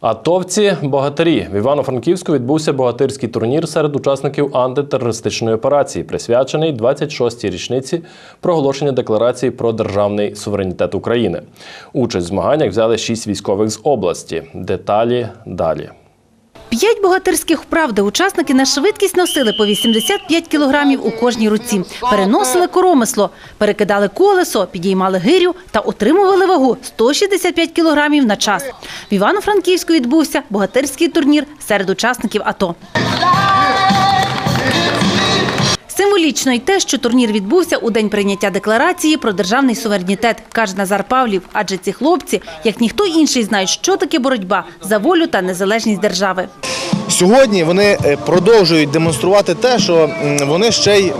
Атовці богатирі в Івано-Франківську відбувся богатирський турнір серед учасників антитерористичної операції, присвячений 26-й річниці проголошення декларації про державний суверенітет України. Участь в змаганнях взяли шість військових з області. Деталі далі. П'ять богатирських вправ, де учасники на швидкість носили по 85 кілограмів у кожній руці, переносили коромисло, перекидали колесо, підіймали гирю та отримували вагу 165 кілограмів на час. В Івано-Франківську відбувся богатирський турнір серед учасників АТО. Символічно й те, що турнір відбувся у день прийняття декларації про державний суверенітет, каже Назар Павлів. Адже ці хлопці, як ніхто інший, знають, що таке боротьба за волю та незалежність держави. Сьогодні вони е, продовжують демонструвати те, що вони ще й е,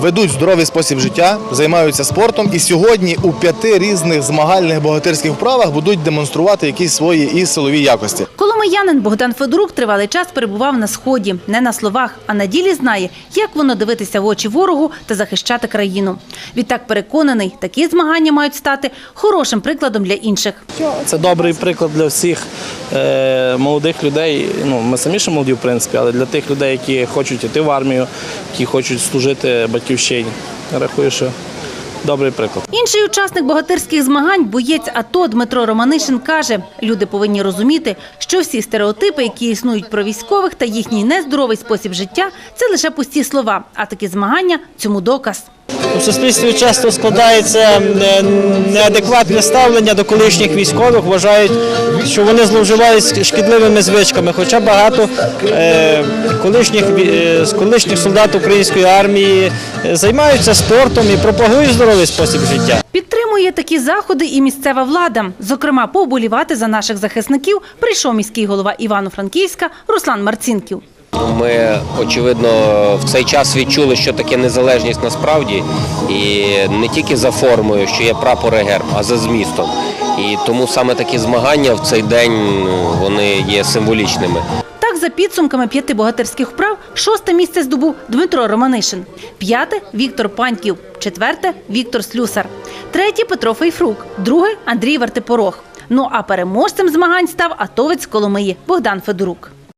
ведуть здоровий спосіб життя, займаються спортом. І сьогодні у п'яти різних змагальних богатирських вправах будуть демонструвати якісь свої і силові якості. Коломиянин Богдан Федорук тривалий час перебував на сході, не на словах, а на ділі знає, як воно дивитися в очі ворогу та захищати країну. Відтак переконаний, такі змагання мають стати хорошим прикладом для інших. Це добрий приклад для всіх е, молодих людей. Ну, ми самі ще молоді, в принципі, але для тих людей, які хочуть йти в армію, які хочуть служити батьківщині. Я рахую, що добрий приклад. Інший учасник богатирських змагань, боєць АТО Дмитро Романишин, каже, люди повинні розуміти, що всі стереотипи, які існують про військових та їхній нездоровий спосіб життя, це лише пусті слова. А такі змагання цьому доказ. У суспільстві часто складається е, неадекватне ставлення до колишніх військових, вважають, що вони зловживають шкідливими звичками. Хоча багато е, колишніх, е, колишніх солдат української армії займаються спортом і пропагують здоровий спосіб життя. Підтримує такі заходи і місцева влада. Зокрема, поболівати за наших захисників прийшов міський голова Івано-Франківська Руслан Марцінків. Ми очевидно в цей час відчули, що таке незалежність насправді, і не тільки за формою, що є прапор і герб, а за змістом. І тому саме такі змагання в цей день ну, вони є символічними. Так, за підсумками п'яти богатирських вправ, шосте місце здобув Дмитро Романишин, п'яте – Віктор Паньків, четверте – Віктор Слюсар, третє – Петро Фейфрук, друге – Андрій Вартипорох. Ну а переможцем змагань став атовець Коломиї Богдан Федорук.